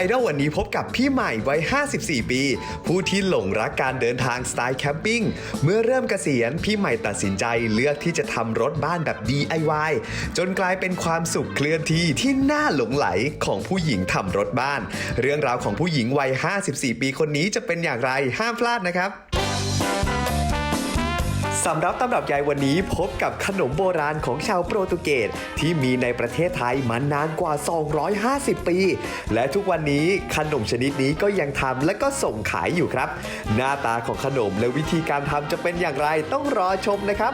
ไอดอลวันนี้พบกับพี่ใหม่วัย 54 ปี ผู้ที่หลงรักการเดินทางสไตล์แคมปิ้ง เมื่อเริ่มเกษียณพี่ใหม่ตัดสินใจเลือกที่จะทำรถบ้านแบบ DIY จนกลายเป็นความสุขเคลื่อนที่ที่น่าหลงไหลของผู้หญิงทำรถบ้าน เรื่องราวของผู้หญิงวัย 54 ปีคนนี้จะเป็นอย่างไรห้ามพลาดนะครับ สำหรับตำรับยายวันนี้พบกับขนมโบราณของชาวโปรตุเกสที่มีในประเทศไทยมานานกว่า 250 ปี และทุกวันนี้ขนมชนิดนี้ก็ยังทำและก็ส่งขายอยู่ครับ หน้าตาของขนมและวิธีการทำจะเป็นอย่างไรต้องรอชมนะครับ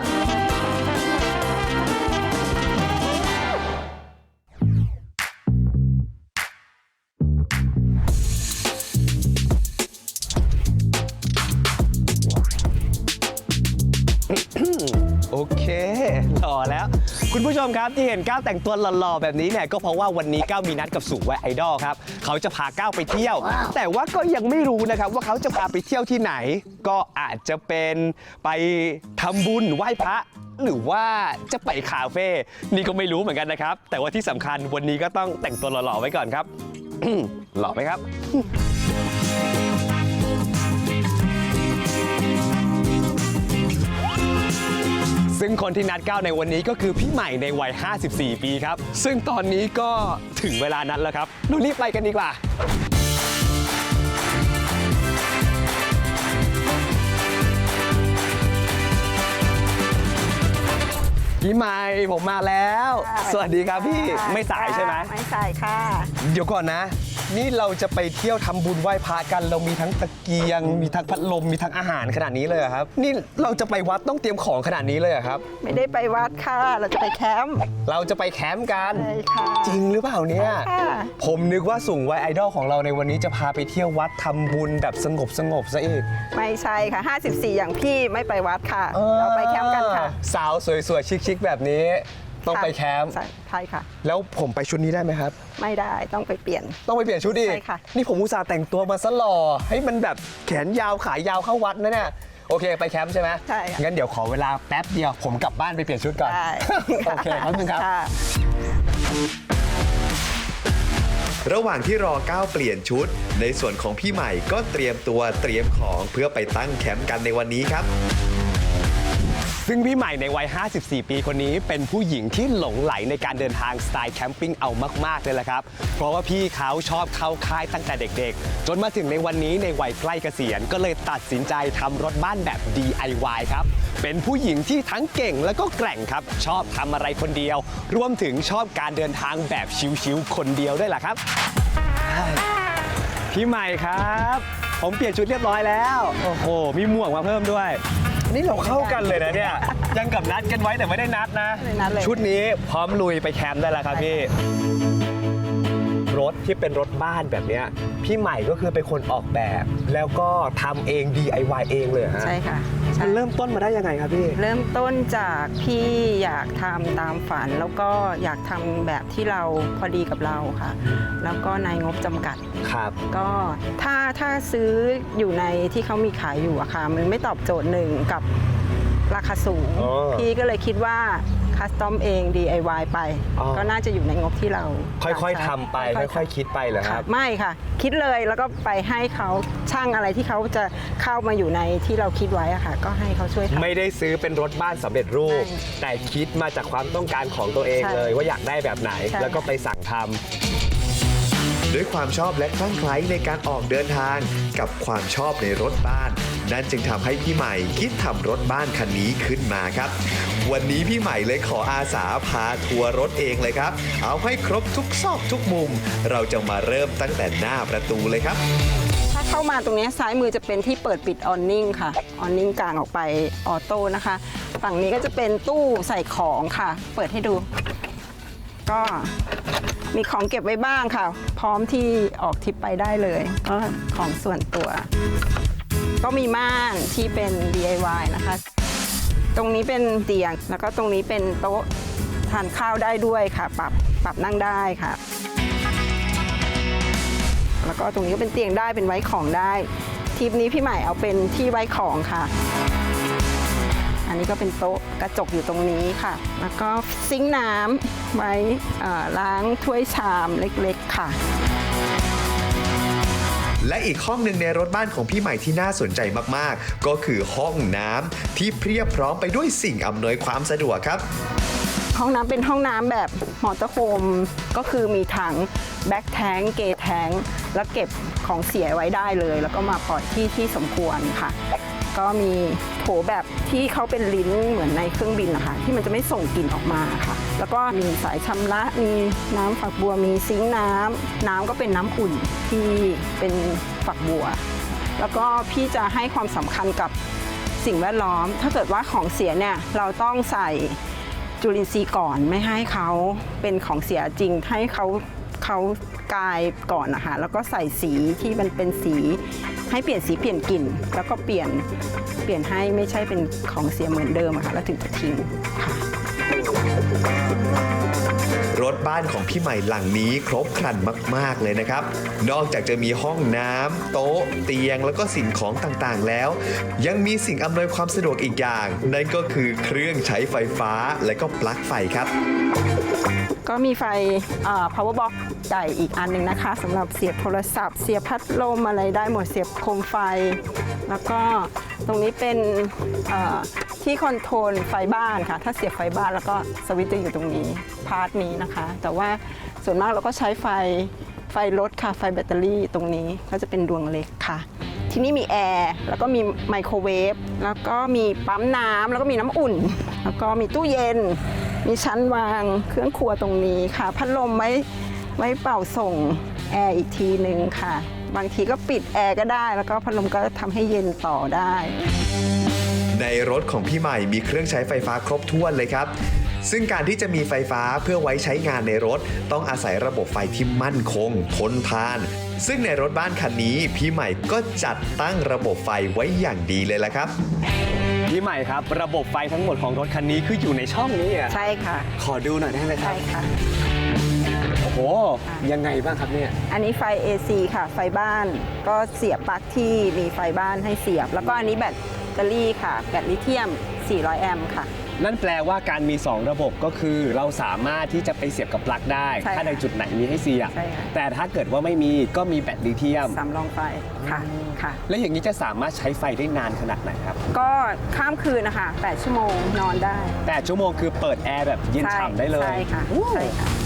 โอเคหล่อแล้ว คุณผู้ชมครับที่เห็นก้าวแต่งตัวหล่อๆแบบนี้เนี่ยก็เพราะว่าวันนี้ก้าวมีนัดกับสูงวัยไอดอลครับเขาจะพาก้าวไปเที่ยว แต่ว่าก็ยังไม่รู้นะครับว่าเขาจะพาไปเที่ยวที่ไหน ก็อาจจะเป็นไปทำบุญไหว้พระหรือว่าจะไปคาเฟ่นี่ก็ไม่รู้เหมือนกันนะครับ แต่ว่าที่สำคัญวันนี้ก็ต้องแต่งตัวหล่อๆไว้ก่อนครับ หล่อไหมครับ ซึ่งคนที่นัดก้าวในวันนี้ก็คือพี่ใหม่ในวัย 54 ปีครับ ซึ่งตอนนี้ก็ถึงเวลานัดแล้วครับเรารีบไปกันดีกว่า พี่ใหม่ผมมาแล้ว สวัสดีครับพี่ไม่สายใช่ไหม ไม่สายค่ะ เดี๋ยวก่อนนะ นี่เราจะไปเที่ยวทำบุญไหว้พระกัน เรามีทั้งตะเกียง มีทั้งพัดลม มีทั้งอาหารขนาดนี้เลยเหรอครับ นี่เราจะไปวัดต้องเตรียมของขนาดนี้เลยเหรอครับ ไม่ได้ไปวัดค่ะ เราจะไปแคมป์เราจะไปแคมป์กัน ใช่ค่ะ จริงหรือเปล่าเนี่ยค่ะ ผมนึกว่าสูงวัยไอดอลของเราในวันนี้จะพาไปเที่ยววัดทำบุญแบบสงบสงบๆซะอีกไม่ใช่ค่ะ 54 อย่างพี่ไม่ไปวัดค่ะ เราไปแคมป์กันค่ะ สาวสวยๆ ชิคๆ แบบนี้ ต้องไปแคมป์ ใช่ใช่ค่ะ แล้วผมไปชุดนี้ได้ไหมครับ ไม่ได้ต้องไปเปลี่ยน ต้องไปเปลี่ยนชุดอีกใช่ค่ะ นี่ผมอุตส่าห์แต่งตัวมาซะหล่อให้มันแบบแขนยาวขายาวเข้าวัดนะเนี่ย โอเคไปแคมป์ใช่ไหมใช่ค่ะงั้นเดี๋ยวขอเวลาแป๊บเดียว ผมกลับบ้านไปเปลี่ยนชุดก่อน ได้ โอเคครับนึงครับค่ะระหว่างที่รอก้าวเปลี่ยนชุด ในส่วนของพี่ใหม่ก็เตรียมตัวเตรียมของเพื่อไปตั้งแคมป์กันในวันนี้ครับ ซึ่งพี่ใหม่ในวัย 54 ปีคนนี้ เป็นผู้หญิงที่หลงไหลในการเดินทางสไตล์แคมปิ้งเอามากๆเลยละครับ เพราะว่าพี่เขาชอบเข้าค่ายตั้งแต่เด็กๆ จนมาถึงในวันนี้ในวัยใกล้เกษียณก็เลยตัดสินใจทำรถบ้านแบบ DIY ครับ เป็นผู้หญิงที่ทั้งเก่งและก็แกร่งครับ ชอบทำอะไรคนเดียว รวมถึงชอบการเดินทางแบบชิวๆคนเดียวด้วยล่ะครับ พี่ใหม่ครับ ผมเปลี่ยนชุดเรียบร้อยแล้ว โอ้โห มีหมวกมาเพิ่มด้วย นี่เราเข้ากันเลยนะเนี่ย ยังกับนัดกันไว้แต่ไม่ได้นัดนะ ไม่ได้นัดเลย ชุดนี้พร้อมลุยไปแคมป์ได้แล้วครับพี่ รถที่เป็นรถบ้านแบบเนี้ยพี่ใหม่ก็คือเป็นคนออกแบบ แล้วก็ทำเอง DIY เองเลยเหรอฮะ ใช่ค่ะ ใช่ มันเริ่มต้นมาได้ยังไงครับพี่เริ่มต้นจากพี่อยากทำตามฝัน แล้วก็อยากทำแบบที่เราพอดีกับเราค่ะ แล้วก็ในงบจำกัด ครับ ก็ถ้าถ้าซื้ออยู่ในที่เขามีขายอยู่อะค่ะ มันไม่ตอบโจทย์หนึ่งกับราคาสูง อ๋อ พี่ก็เลยคิดว่า คัสตอมเอง DIY ไป อ๋อ ก็น่าจะอยู่ในงบที่เราค่อยๆใช้ทำไปๆค่อยๆคิดไปเหรอคค่ะรับ ไม่ค่ะ คิดเลยแล้วก็ไปให้เขาช่างอะไรที่เขาจะเข้ามาอยู่ในที่เราคิดไว้อะค่ะ ก็ให้เขาช่วยทำ ไม่ได้ซื้อเป็นรถบ้านสำเร็จรูป ใช่แต่คิดมาจากความต้องการของตัวเองใช่เลย ว่าอยากได้แบบไหนใช่ แล้วก็ไปสั่งทำ ด้วยความชอบและคลั่งไคล้ในการออกเดินทางกับความชอบในรถบ้าน นั่นจึงทำให้พี่ใหม่คิดทำรถบ้านคันนี้ขึ้นมาครับ วันนี้พี่ใหม่เลยขออาสาพาทัวร์รถเองเลยครับ เอาให้ครบทุกซอกทุกมุม เราจะมาเริ่มตั้งแต่หน้าประตูเลยครับ ถ้าเข้ามาตรงนี้ซ้ายมือจะเป็นที่เปิดปิดออนนิ่งค่ะออนนิ่งกลางออกไปออโต้นะคะ ฝั่งนี้ก็จะเป็นตู้ใส่ของค่ะ เปิดให้ดู ก็มีของเก็บไว้บ้างค่ะ พร้อมที่ออกทริปไปได้เลย ก็ของส่วนตัว ก็มีม่านที่เป็น DIY นะคะ ตรงนี้เป็นเตียง แล้วก็ตรงนี้เป็นโต๊ะทานข้าวได้ด้วยค่ะ ปรับปรับนั่งได้ค่ะ แล้วก็ตรงนี้ก็เป็นเตียงได้เป็นไว้ของได้ทริปนี้พี่ใหม่เอาเป็นที่ไว้ของค่ะ อันนี้ก็เป็นโต๊ะกระจกอยู่ตรงนี้ค่ะ แล้วก็ซิงค์น้ำไว้ล้างถ้วยชามเล็กๆค่ะ และอีกห้องหนึ่งในรถบ้านของพี่ใหม่ที่น่าสนใจมากๆ ก็คือห้องน้ำที่เพียบพร้อมไปด้วยสิ่งอำนวยความสะดวกครับ ห้องน้ำเป็นห้องน้ำแบบมอเตอร์โฮมก็คือมีถังแบ็กแทงเกแทงแล้วเก็บของเสียไว้ได้เลย แล้วก็มาปล่อยที่ที่สมควรค่ะ ก็มีโถแบบที่เขาเป็นลิ้นเหมือนในเครื่องบินนะคะที่มันจะไม่ส่งกลิ่นออกมาค่ะ แล้วก็มีสายชำระมีน้ำฝักบัวมีซิงค์น้ำน้ำก็เป็นน้ำอุ่นที่เป็นฝักบัว แล้วก็พี่จะให้ความสำคัญกับสิ่งแวดล้อม ถ้าเกิดว่าของเสียเนี่ยเราต้องใส่จุลินทรีย์ก่อนไม่ให้เขาเป็นของเสียจริงให้เขา เขากายก่อนนะคะแล้วก็ใส่สีที่มันเป็นสี ให้เปลี่ยนสีเปลี่ยนกลิ่น แล้วก็เปลี่ยนเปลี่ยนให้ไม่ใช่เป็นของเสียเหมือนเดิมอะค่ะแล้วถึงจะทิ้งค่ะรถบ้านของพี่ใหม่หลังนี้ครบครันมาก ๆ เลยนะครับ นอกจากจะมีห้องน้ำโต๊ะ เตียงแล้วก็สิ่งของต่างๆแล้ว ยังมีสิ่งอำนวยความสะดวกอีกอย่าง นั่นก็คือเครื่องใช้ไฟฟ้าและก็ปลั๊กไฟครับ ก็มีไฟ power box ใหญ่อีกอันหนึ่งนะคะสำหรับเสียบโทรศัพท์ เสียบพัดลมอะไรได้หมดเสียบโคมไฟ แล้วก็ตรงนี้เป็นที่คอนโทรลไฟบ้านค่ะ ถ้าเสียบไฟบ้านแล้วก็สวิตช์จะอยู่ตรงนี้พาร์ทนี้นะคะ แต่ว่าส่วนมากเราก็ใช้ไฟไฟรถค่ะ ไฟแบตเตอรี่ตรงนี้ก็จะเป็นดวงเล็กค่ะ ที่นี่มีแอร์แล้วก็มีไมโครเวฟแล้วก็มีปั๊มน้ำแล้วก็มีน้ำอุ่น แล้วก็มีตู้เย็น มีชั้นวางเครื่องครัวตรงนี้ค่ะ พัดลมไว้ไว้เป่าส่งแอร์อีกทีหนึ่งค่ะ บางทีก็ปิดแอร์ก็ได้ แล้วก็พัดลมก็ทำให้เย็นต่อได้ ในรถของพี่ใหม่มีเครื่องใช้ไฟฟ้าครบถ้วนเลยครับ ซึ่งการที่จะมีไฟฟ้าเพื่อไว้ใช้งานในรถ ต้องอาศัยระบบไฟที่มั่นคง ทนทาน ซึ่งในรถบ้านคันนี้พี่ใหม่ก็จัดตั้งระบบไฟไว้อย่างดีเลยละครับ พี่ใหม่ครับ ระบบไฟทั้งหมดของรถคันนี้คืออยู่ในช่องนี้อะใช่ค่ะ ขอดูหน่อยได้ไหมครัใช่บ ค่ะ โอ้โห ยังไงบ้างครับเนี่ย อันนี้ไฟ AC ค่ะ ไฟบ้านก็เสียบปลั๊กที่มีไฟบ้านให้เสียบ แล้วก็อันนี้แบตเตอรี่ค่ะ แบตลิเธียม 400 แอมป์ค่ะ นั่นแปลว่าการมี 2 ระบบก็คือเราสามารถที่จะไปเสียบกับปลั๊กได้ ใช่ค่ะถ้าในจุดไหนมีให้เสียบ ใช่ค่ะ แต่ถ้าเกิดว่าไม่มีก็มีแบตลิเธียม สำรองไฟค่ะค่ะ และอย่างนี้จะสามารถใช้ไฟได้นานขนาดไหนครับก็ข้ามคืนนะคะ8ชั่วโมงนอนได้8ชั่วโมงคือเปิดแอร์แบบเย็นใช่ฉ่ำได้เลยใช่ค่ะใช่ค่ะค่ะ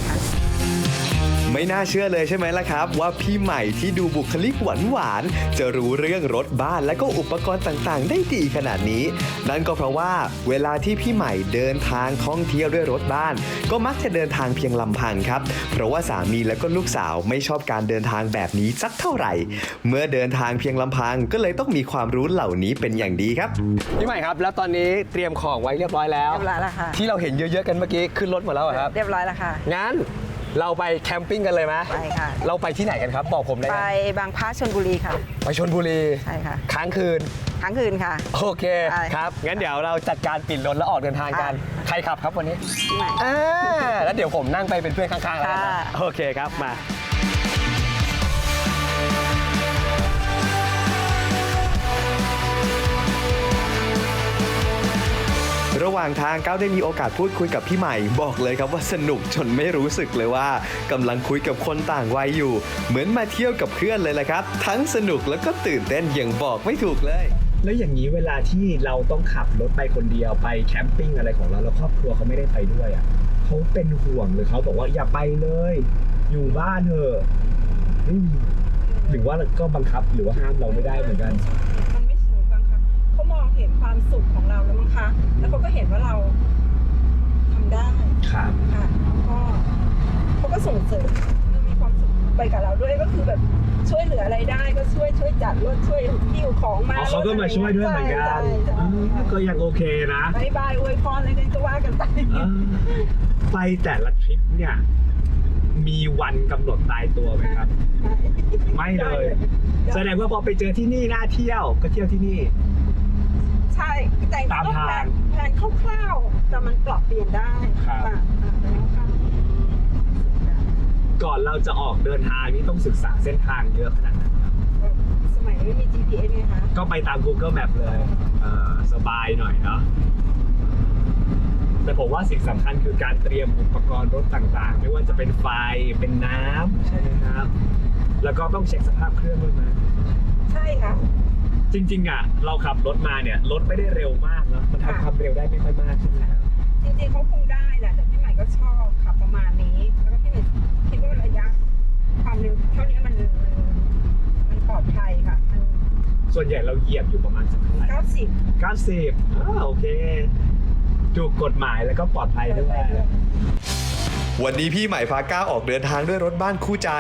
ไม่น่าเชื่อเลยใช่ไหมล่ะครับ ว่าพี่ใหม่ที่ดูบุคลิกหวานหวานๆจะรู้เรื่องรถบ้านและก็อุปกรณ์ต่างๆ ได้ดีขนาดนี้ นั่นก็เพราะว่าเวลาที่พี่ใหม่เดินทางท่องเที่ยวด้วยรถบ้าน ก็มักจะเดินทางเพียงลำพังครับ เพราะว่าสามีและก็ลูกสาวไม่ชอบการเดินทางแบบนี้สักเท่าไหร่ เมื่อเดินทางเพียงลำพังก็เลยต้องมีความรู้เหล่านี้เป็นอย่างดีครับพี่ใหม่ครับ แล้วตอนนี้เตรียมของไว้เรียบร้อยแล้วเรียบร้อยแล้วค่ะที่เราเห็นเยอะๆกันเมื่อกี้ขึ้นรถหมดแล้วเหรอครับ เรียบร้อยแล้วค่ะงั้น เราไปแคมปิ้งกันเลยไหมไปค่ะ เราไปที่ไหนกันครับ บอกผมได้ไปไหมบางพระชนบุรีค่ะ ไปชนบุรีใช่ค่ะ ค้างคืนค้างคืนค่ะ โอเคใช่ครับ งั้นเดี๋ยวเราจัดการปิดรถแล้วออกเดินทางกันค่ะใครขับครับวันนี้ ที่ไหนอ่าแล้วเดี๋ยวผมนั่งไปเป็นเพื่อนข้างๆแล้วกันนะค่ะ โอเคครับมา ระหว่างทางก้าวได้มีโอกาสพูดคุยกับพี่ใหม่ บอกเลยครับว่าสนุกจนไม่รู้สึกเลยว่ากำลังคุยกับคนต่างวัยอยู่ เหมือนมาเที่ยวกับเพื่อนเลยละครับ ทั้งสนุกแล้วก็ตื่นเต้นอย่างบอกไม่ถูกเลยแล้วอย่างนี้เวลาที่เราต้องขับรถไปคนเดียวไปแคมปิ้งอะไรของเราแล้วครอบครัวเขาไม่ได้ไปด้วยอะเขาเป็นห่วงหรือเขาบอกว่าอย่าไปเลย อยู่บ้านเถอะหรือว่าก็บังคับหรือว่าห้ามเราไม่ได้เหมือนกัน มันไม่สูงบังคับ เขามองเห็นความสุขของเราแล้วมั้งคะแล้วเขาก็เห็นว่าเราทำได้ครับ ค่ะแล้วก็เขาก็ส่งเสริมเรามีความสุขไปกับเราด้วยก็คือแบบช่วยเหลืออะไรได้ก็ช่วยช่วยจัดรถช่วยหิ้วของมาอ๋อเขาก็มาช่วยด้วยเหมือนกัน ใช่ใช่อืมก็ยังโอเคนะ บายบายอวยพรอะไรกันก็ว่ากันไป เออไปแต่ละทริปเนี่ย มีมีวันกำหนดตายตัวไหมครับ ไม่เลย แสดงว่าพอไปเจอที่นี่น่าเที่ยวก็เที่ยวที่นี่ใช่ แต่ตามก็ทางแผนคร่าวๆ แต่มันปรับเปลี่ยนได้ครับ อ่าอ่าแผนคร่าวก่อนเราจะออกเดินทางนี่ต้องศึกษาเส้นทางเยอะขนาดไหนครับๆสมัยนี้ไม่มี GPS ไงคะ ก็ไปตาม Google Map เลยเอ่อสบายหน่อยเนาะ แต่ผมว่าสิ่งสำคัญคือการเตรียมอุปกรณ์รถต่างๆ ไม่ว่าจะเป็นไฟ เป็นน้ำใช่ไหมครับ แล้วก็ต้องเช็คสภาพเครื่องด้วยไหมใช่ค่ะ จริงๆอะเราขับรถมาเนี่ยรถไม่ได้เร็วมากเนอะมันทำความเร็วได้ไม่ค่อยมากใช่ไหมครับจริงๆเขาคงได้แหละแต่พี่ใหม่ก็ชอบขับประมาณนี้ แล้วก็พี่ใหม่คิดว่าระยะความเร็วเท่านี้มันมันมันปลอดภัยค่ะ มันส่วนใหญ่เราเหยียบอยู่ประมาณสักเท่าไหร่เก้าสิบ90อ่าโอเคถูกกฎหมายแล้วก็ปลอดภัยด้วย วันนี้พี่ใหม่พาก้าวออกเดินทางด้วยรถบ้านคู่ใจ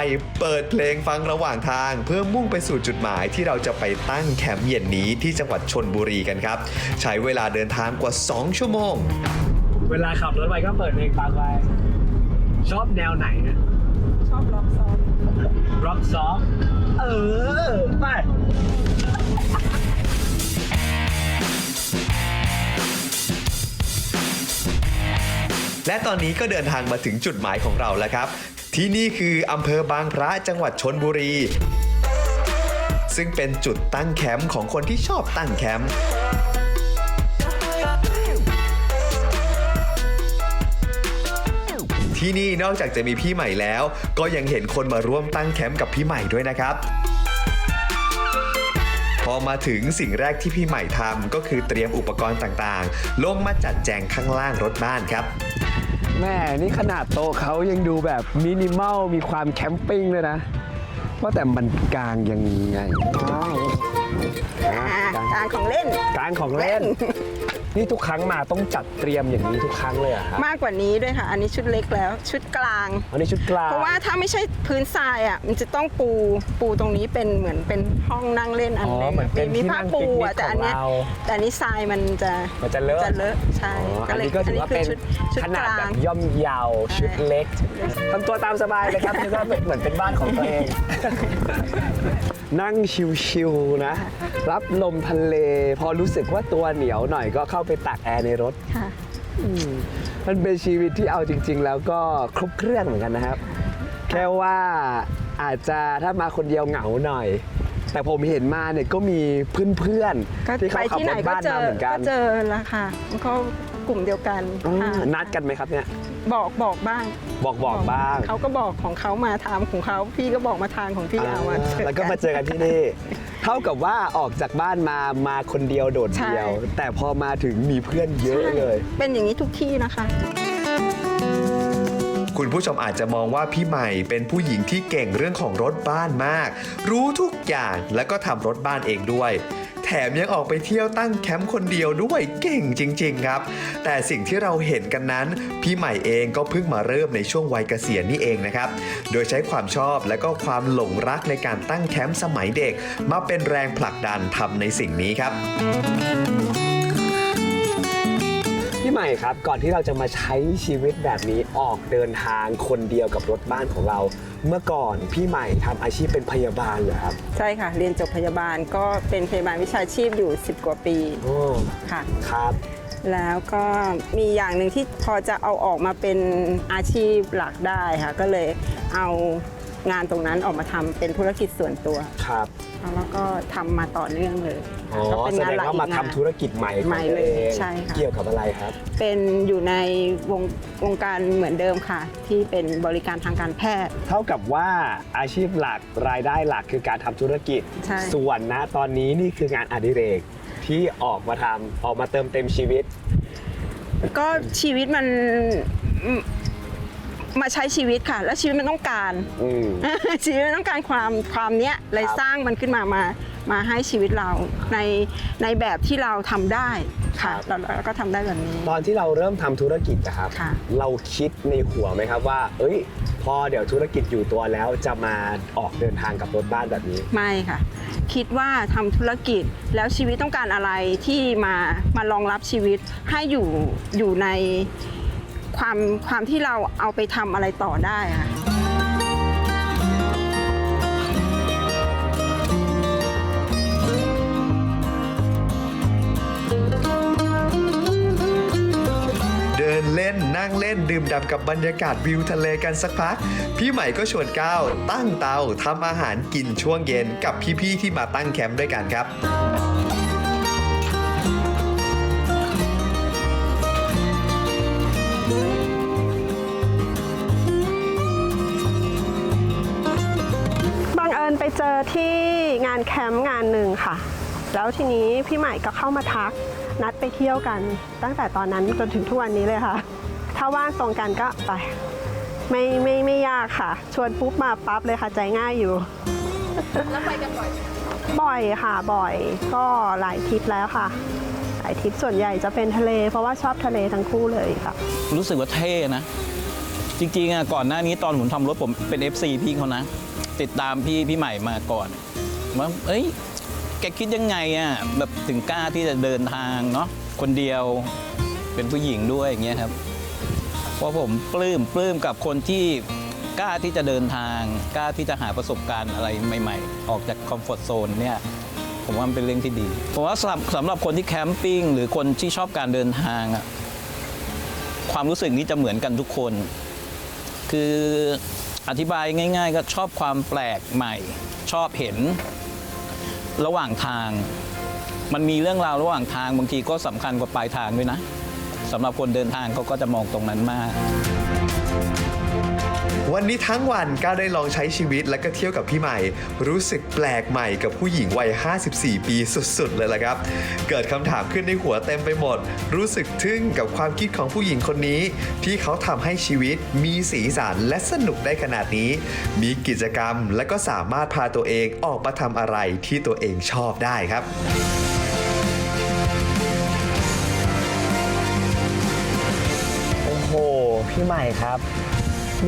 เปิดเพลงฟังระหว่างทาง เพื่อมุ่งไปสู่จุดหมายที่เราจะไปตั้งแคมป์เย็นนี้ที่จังหวัดชนบุรีกันครับ ใช้เวลาเดินทางกว่า 2 ชั่วโมง เวลาขับรถไปก็เปิดเพลงฟังไปชอบแนวไหนนะชอบล็อกซ้อนร็อกซอฟเออไป และตอนนี้ก็เดินทางมาถึงจุดหมายของเราแล้วครับ ที่นี่คืออำเภอบางพระจังหวัดชนบุรี ซึ่งเป็นจุดตั้งแคมป์ของคนที่ชอบตั้งแคมป์ที่นี่นอกจากจะมีพี่ใหม่แล้ว ก็ยังเห็นคนมาร่วมตั้งแคมป์กับพี่ใหม่ด้วยนะครับ พอมาถึงสิ่งแรกที่พี่ใหม่ทำก็คือเตรียมอุปกรณ์ต่างๆ ลงมาจัดแจงข้างล่างรถบ้านครับ แม่นี่ขนาดโต๊ะเขายังดูแบบมินิมอลมีความแคมปิ้งเลยนะ ว่าแต่มันกลางยังไงอ้าวอ่าการของเล่น กลางของเล่น นี่ทุกครั้งมาต้องจัดเตรียมอย่างนี้ทุกครั้งเลยเหรอะครับมากกว่านี้ด้วยค่ะ อันนี้ชุดเล็กแล้ว ชุดกลาง อันนี้ชุดกลางเพราะว่าถ้าไม่ใช่พื้นทรายอะมันจะต้องปูปูตรงนี้เป็นเหมือนเป็นห้องนั่งเล่นอันอ๋อหนึงเหมือนเป็นมีที่ผ้านั่งปูปิกนิกอะแต่อันเนี้ยของเรา แต่อันนี้ทรายมันจะมันจะเลอะจะเลอะใช่อ๋ออันเลยนี้ก็ถือว่าเป็นชุดชุดขนาดกลแบางบย่อมเยาวชุดเล็กทำตัวตามสบายเลยครับ นี่ก็เหมือนเป็นบ้านของตัวเอง นั่งชิวๆนะ รับลมทะเล พอรู้สึกว่าตัวเหนียวหน่อยก็เข้าไปตักแอร์ในรถค่ะอืมมันเป็นชีวิตที่เอาจริง ๆ แล้วก็ครบเครื่องเหมือนกันนะครับ แค่ว่าอาจจะถ้ามาคนเดียวเหงาหน่อย แต่ผมเห็นมาเนี่ยก็มีเพื่อนก็ๆที่ไปเขาขับที่ไหรนถก็บ้านเจมาอเหมือนกันก็เจอแล้วค่ะมันก็ กลุ่มเดียวกันอืมค่ะนัดกันไหมครับเนี่ย บอกบอกบ้างบอกบอกบ้างเขาก็บอกของเขามาทางของเขาพี่ก็บอกมาทางของพี่เอามาเจอ แล้วก็มาเจอกันที่นี่ เท่ากับว่าออกจากบ้านมามาคนเดียวโดดเดี่ยว ใช่ แต่พอมาถึงมีเพื่อนเยอะเลยใช่เป็นอย่างนี้ทุกที่นะคะ คุณผู้ชมอาจจะมองว่าพี่ใหม่เป็นผู้หญิงที่เก่งเรื่องของรถบ้านมาก รู้ทุกอย่างแล้วก็ทำรถบ้านเองด้วยแถมยังออกไปเที่ยวตั้งแคมป์คนเดียวด้วยเก่งจริง ๆ ครับ แต่สิ่งที่เราเห็นกันนั้น พี่ใหม่เองก็เพิ่งมาเริ่มในช่วงวัยเกษียณนี่เองนะครับ โดยใช้ความชอบและก็ความหลงรักในการตั้งแคมป์สมัยเด็ก มาเป็นแรงผลักดันทำในสิ่งนี้ครับพี่ใหม่ครับก่อนที่เราจะมาใช้ชีวิตแบบนี้ออกเดินทางคนเดียวกับรถบ้านของเรา เมื่อก่อนพี่ใหม่ทำอาชีพเป็นพยาบาลเหรอครับใช่ค่ะ เรียนจบพยาบาลก็เป็นพยาบาลวิชาชีพอยู่ 10 กว่าปีโอ้ค่ะ ครับแล้วก็มีอย่างหนึ่งที่พอจะเอาออกมาเป็นอาชีพหลักได้ค่ะ ก็เลยเอา งานตรงนั้นออกมาทำเป็นธุรกิจส่วนตัว ครับแล้วก็ทำมาต่อเนื่องเลยอ๋อก็เป็นแสงานดงหลักว่าอีกมางานทำธุรกิจใหม่ของใหม่ตัวเลยเองใช่ค่ะ เกี่ยวกับอะไรครับ เป็นอยู่ในวงวงการเหมือนเดิมค่ะ ที่เป็นบริการทางการแพทย์ เท่ากับว่าอาชีพหลักรายได้หลักคือการทำธุรกิจ ใช่ ส่วนนะตอนนี้นี่คืองานอดิเรกที่ออกมาทำออกมาเติมเต็มชีวิต ก็ชีวิตมันอืม มาใช้ชีวิตค่ะ แล้วชีวิตมันต้องการ อืม ชีวิตมันต้องการความความเนี้ยเลยครับ สร้างมันขึ้นมามามาให้ชีวิตเราในในแบบที่เราทำได้ค่ะเราเราก็ทำได้แบบนี้ ตอนที่เราเริ่มทำธุรกิจนะครับ ค่ะ เราคิดในหัวไหมครับว่า เอ้ย พอเดี๋ยวธุรกิจอยู่ตัวแล้วจะมาออกเดินทางกับรถบ้านแบบนี้ ไม่ค่ะ คิดว่าทำธุรกิจแล้วชีวิตต้องการอะไรที่มามารองรับชีวิตให้อยู่อยู่ใน ความความที่เราเอาไปทำอะไรต่อได้ค่ะเดินเล่นนั่งเล่นดื่มด่ำกับบรรยากาศวิวทะเลกันสักพัก พี่ใหม่ก็ชวนก้าวตั้งเตาทำอาหารกินช่วงเย็นกับพี่ๆที่มาตั้งแคมป์ด้วยกันครับ ที่งานแคมป์งานหนึ่งค่ะ แล้วทีนี้พี่ใหม่ก็เข้ามาทักนัดไปเที่ยวกัน ตั้งแต่ตอนนั้นจนถึงทุกวันนี้เลยค่ะ ถ้าว่างตรงกันก็ไป ไม่ไม่ไม่ยากค่ะ ชวนปุ๊บมาปั๊บเลยค่ะใจง่ายอยู่ แล้วไปกันบ่อยบ่อยค่ะบ่อยก็หลายทริปแล้วค่ะ หลายทริปส่วนใหญ่จะเป็นทะเล เพราะว่าชอบทะเลทั้งคู่เลยค่ะ รู้สึกว่าเท่นะ จริงๆอะก่อนหน้านี้ตอนผมทำรถผมเป็น FC พี่เขานะ ติดตามพี่พี่ใหม่มาก่อนว่าเอ้ยแกคิดยังไงอะแบบถึงกล้าที่จะเดินทางเนาะคนเดียวเป็นผู้หญิงด้วยอย่างเงี้ยครับเพราะผมปลื้มปลื้มกับคนที่กล้าที่จะเดินทาง กล้าที่จะหาประสบการณ์อะไรใหม่ ๆ ออกจากคอมฟอร์ทโซนเนี่ยผมว่ามันเป็นเรื่องที่ดีผมว่าสำหรับสำหรับคนที่แคมปิ้งหรือคนที่ชอบการเดินทางอะความรู้สึกนี้จะเหมือนกันทุกคน คือ อธิบายง่าย ๆ ก็ชอบความแปลกใหม่ ชอบเห็นระหว่างทาง มันมีเรื่องราวระหว่างทางบางทีก็สำคัญกว่าปลายทางด้วยนะสำหรับคนเดินทางเขาก็จะมองตรงนั้นมาก วันนี้ทั้งวันก้าวได้ลองใช้ชีวิตและก็เที่ยวกับพี่ใหม่ รู้สึกแปลกใหม่กับผู้หญิงวัย 54 ปีสุดๆ เลยล่ะครับ เกิดคำถามขึ้นในหัวเต็มไปหมด รู้สึกทึ่งกับความคิดของผู้หญิงคนนี้ ที่เขาทำให้ชีวิตมีสีสันและสนุกได้ขนาดนี้ มีกิจกรรมและก็สามารถพาตัวเองออกมาทำอะไรที่ตัวเองชอบได้ครับโอ้โหพี่ใหม่ครับ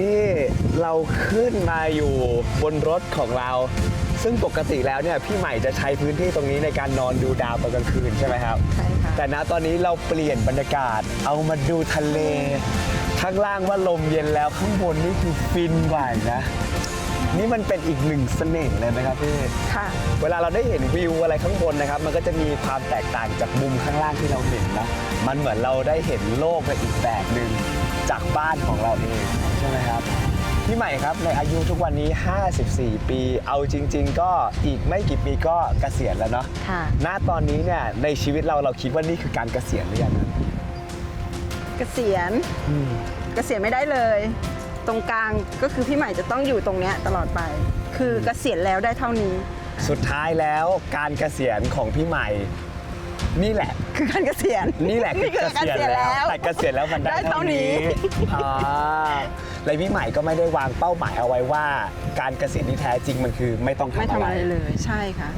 นี่เราขึ้นมาอยู่บนรถของเรา ซึ่งปกติแล้วเนี่ยพี่ใหม่จะใช้พื้นที่ตรงนี้ในการนอนดูดาวตอนกลางคืนใช่ไหมครับ ใช่ค่ะ แต่ณตอนนี้เราเปลี่ยนบรรยากาศเอามาดูทะเล ข้างล่างว่าลมเย็นแล้วข้างบนนี่คือฟินกว่าอีกนะ นี่มันเป็นอีกหนึ่งเสน่ห์เลยนะครับพี่ ค่ะ เวลาเราได้เห็นวิวอะไรข้างบนนะครับ มันก็จะมีความแตกต่างจากมุมข้างล่างที่เราเห็นนะ มันเหมือนเราได้เห็นโลกในอีกแบบหนึ่ง จากบ้านของเราเองใช่ไหมครับพี่ใหม่ครับในอายุทุกวันนี้ 54 ปี เอาจริง ๆ ก็อีกไม่กี่ปีก็เกษียณแล้วเนาะค่ะ ณตอนนี้เนี่ยในชีวิตเราเราคิดว่านี่คือการเกษียณหรือยังครับเกษียณเกษียณไม่ได้เลย ตรงกลางก็คือพี่ใหม่จะต้องอยู่ตรงเนี้ยตลอดไป คือเกษียณแล้วได้เท่านี้ สุดท้ายแล้วการเกษียณของพี่ใหม่ นี่แหละ คือการเกษียณนี่แหละคือนี่คือเกษียณแล้วแต่เกษียณแล้วมันได้ได้เท่าเท่านี้นี้อ่าและพี่ใหม่ก็ไม่ได้วางเป้าหมายเอาไว้ว่า การเกษียณที่แท้จริงมันคือไม่ต้องไม่ทำทำอะไรอะไรเลยใช่ค่ะ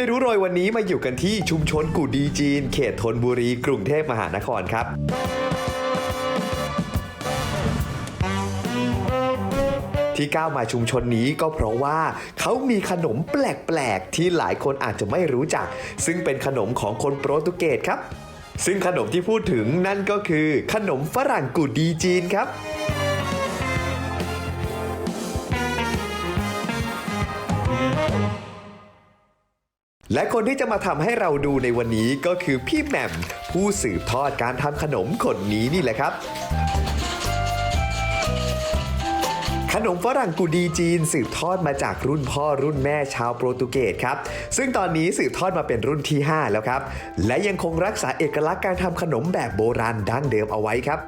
ไม่รู้โรยวันนี้มาอยู่กันที่ชุมชนกูดีจีน เขตธนบุรี กรุงเทพมหานครครับที่ก้าวมาชุมชนนี้ก็เพราะว่าเขามีขนมแปลก ๆ ที่หลายคนอาจจะไม่รู้จัก ซึ่งเป็นขนมของคนโปรตุเกสครับ ซึ่งขนมที่พูดถึงนั่นก็คือขนมฝรั่งกูดีจีนครับ และคนที่จะมาทำให้เราดูในวันนี้ก็คือพี่แหม่มผู้สืบทอดการทำขนมคนนี้นี่แหละครับ ขนมฝรั่งกูดีจีนสืบทอดมาจากรุ่นพ่อรุ่นแม่ชาวโปรตุเกสครับ ซึ่งตอนนี้สืบทอดมาเป็นรุ่นที่ 5 แล้วครับ และยังคงรักษาเอกลักษณ์การทำขนมแบบโบราณดั้งเดิมเอาไว้ครับ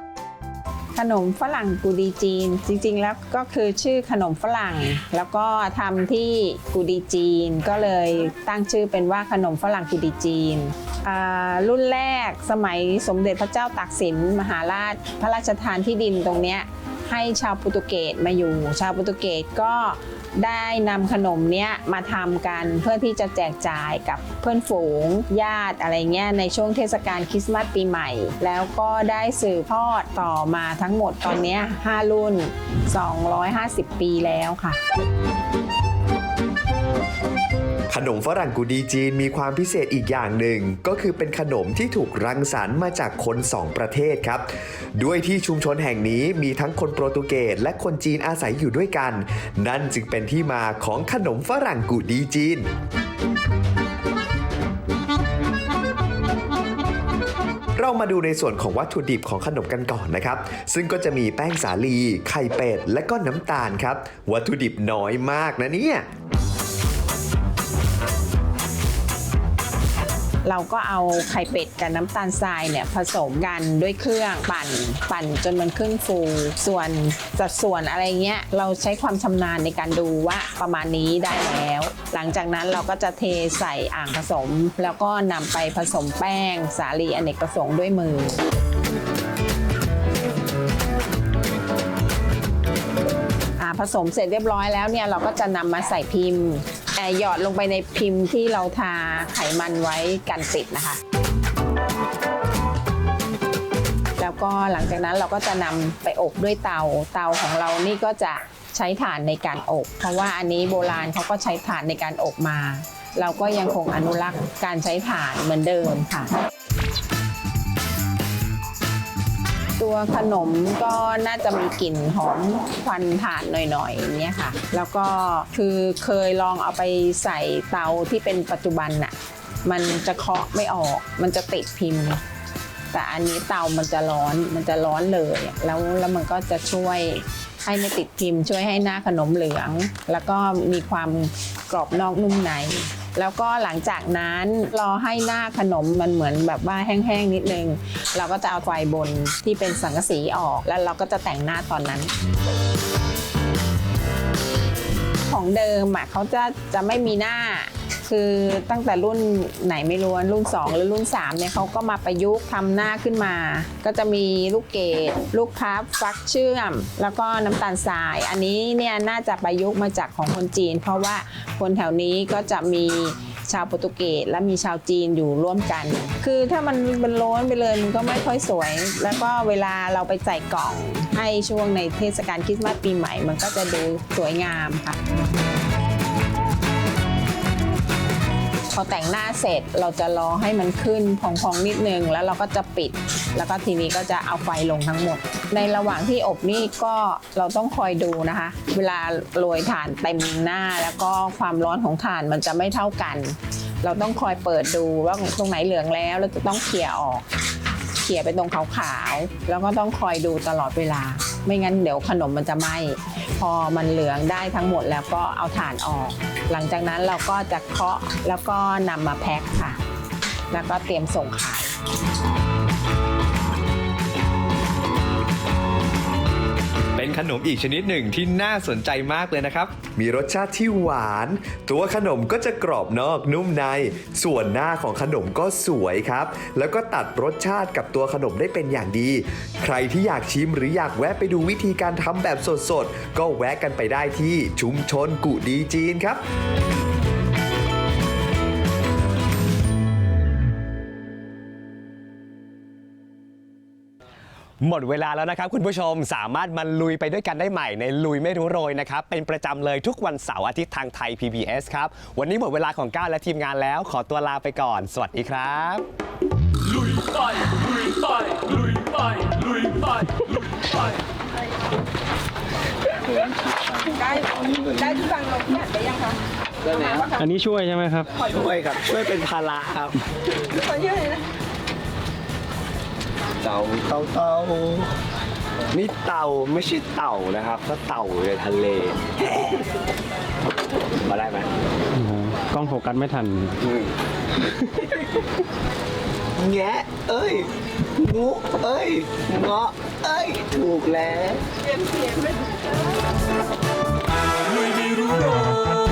ขนมฝรั่งกูดีจีน จริงๆแล้วก็คือชื่อขนมฝรั่ง แล้วก็ทำที่กูดีจีน ก็เลยตั้งชื่อเป็นว่าขนมฝรั่งกูดีจีน รุ่นแรกสมัยสมเด็จพระเจ้าตากสินมหาราชพระราชทานที่ดินตรงเนี้ยให้ชาวโปรตุเกสมาอยู่ ชาวโปรตุเกสก็ ได้นำขนมเนี้ยมาทำกันเพื่อที่จะแจกจ่ายกับเพื่อนฝูงญาติอะไรเงี้ยในช่วงเทศกาลคริสต์มาสปีใหม่ แล้วก็ได้สืบทอดต่อมาทั้งหมดตอนนี้5รุ่น 250 ปีแล้วค่ะ ขนมฝรั่งกูดีจีนมีความพิเศษอีกอย่างหนึ่ง ก็คือเป็นขนมที่ถูกรังสรรค์มาจากคนสองประเทศครับ ด้วยที่ชุมชนแห่งนี้มีทั้งคนโปรตุเกสและคนจีนอาศัยอยู่ด้วยกัน นั่นจึงเป็นที่มาของขนมฝรั่งกูดีจีนเรามาดูในส่วนของวัตถุดิบของขนมกันก่อนนะครับ ซึ่งก็จะมีแป้งสาลี ไข่เป็ด และก็น้ำตาลครับ วัตถุดิบน้อยมากนะเนี่ย เราก็เอาไข่เป็ดกับน้ำตาลทรายเนี่ยผสมกันด้วยเครื่องปั่นปั่นจนมันขึ้นฟู ส่วนสัดส่วนอะไรเงี้ยเราใช้ความชำนาญในการดูว่าประมาณนี้ได้แล้ว หลังจากนั้นเราก็จะเทใส่อ่างผสม แล้วก็นำไปผสมแป้ง สาลีอเนกประสงค์ด้วยมืออ่าผสมเสร็จเรียบร้อยแล้วเนี่ยเราก็จะนำมาใส่พิมพ์ หยอดลงไปในพิมพ์ที่เราทาไขมันไว้กันติดนะคะ แล้วก็หลังจากนั้นเราก็จะนำไปอบด้วยเตา เตาของเรานี่ก็จะใช้ถ่านในการอบ เพราะว่าอันนี้โบราณเขาก็ใช้ถ่านในการอบมา เราก็ยังคงอนุรักษ์การใช้ถ่านเหมือนเดิมค่ะ ตัวขนมก็น่าจะมีกลิ่นหอมควันถ่านหน่อยๆอย่างเนี่ยค่ะ แล้วก็คือเคยลองเอาไปใส่เตาที่เป็นปัจจุบันน่ะมันจะเคาะไม่ออก มันจะติดพิมพ์ แต่อันนี้เตามันจะร้อน มันจะร้อนเลย แล้วแล้วมันก็จะช่วยให้ไม่ติดพิมพ์ ช่วยให้หน้าขนมเหลือง แล้วก็มีความกรอบนอกนุ่มใน แล้วก็หลังจากนั้นรอให้หน้าขนมมันเหมือนแบบว่าแห้งๆนิดนึง เราก็จะเอาไฟบนที่เป็นสังกะสีออก แล้วเราก็จะแต่งหน้าตอนนั้นของเดิมอะเขาจะจะไม่มีหน้า คือตั้งแต่รุ่นไหนไม่รู้รุ่น 2 หรือรุ่น3เนี่ยเขาก็มาประยุกต์ทำหน้าขึ้นมา ก็จะมีลูกเกดลูกพับฟักเชื่อม แล้วก็น้ำตาลทราย อันนี้เนี่ยน่าจะประยุกต์มาจากของคนจีน เพราะว่าคนแถวนี้ก็จะมีชาวโปรตุเกสและมีชาวจีนอยู่ร่วมกัน คือถ้ามันเป็นโล้นไปเลยมันก็ไม่ค่อยสวย แล้วก็เวลาเราไปใส่กล่องให้ช่วงในเทศกาลคริสต์มาสปีใหม่ มันก็จะดูสวยงามค่ะ พอแต่งหน้าเสร็จเราจะรอให้มันขึ้นพองๆนิดนึง แล้วเราก็จะปิด แล้วก็ทีนี้ก็จะเอาไฟลงทั้งหมด ในระหว่างที่อบนี่ก็เราต้องคอยดูนะคะ เวลาโรยถ่านเต็มหน้าแล้วก็ความร้อนของถ่านมันจะไม่เท่ากัน เราต้องคอยเปิดดูว่าตรงไหนเหลืองแล้วเราจะต้องเขี่ยออกเขี่ยไปตรงขาวๆแล้วก็ต้องคอยดูตลอดเวลา ไม่งั้นเดี๋ยวขนมมันจะไหม้พอมันเหลืองได้ทั้งหมดแล้วก็เอาถ่านออก หลังจากนั้นเราก็จะเคาะแล้วก็นำมาแพ็คค่ะ แล้วก็เตรียมส่งขาย เป็นขนมอีกชนิดหนึ่งที่น่าสนใจมากเลยนะครับ มีรสชาติที่หวาน ตัวขนมก็จะกรอบนอกนุ่มใน ส่วนหน้าของขนมก็สวยครับ แล้วก็ตัดรสชาติกับตัวขนมได้เป็นอย่างดี ใครที่อยากชิมหรืออยากแวะไปดูวิธีการทำแบบสดๆ ก็แวะกันไปได้ที่ชุมชนกุดีจีนครับ หมดเวลาแล้วนะครับคุณผู้ชมสามารถมาลุยไปด้วยกันได้ใหม่ในลุยไม่รู้โรยนะครับ เป็นประจำเลยทุกวันเสาร์อาทิตย์ทางไทย PBS ครับ วันนี้หมดเวลาของก้าวและทีมงานแล้ว ขอตัวลาไปก่อน สวัสดีครับ ลุยไปลุยไปลุยไปลุยไปลุยไปอันนี้ช่วยใช่ไหมครับ ช่วยครับ ช่วยเป็นภาระครับ เต่าเต่าเต่านี่เต่าไม่ใช่เต่านะครับถ้าเต่าอยู่ในทะเลมาได้ไหมโอ้โหกล้องโฟกัสไม่ทันแงะเอ้ยงูเอ้ยเงาะเอ้ย ถูกแล้วลุยไม่รู้โรย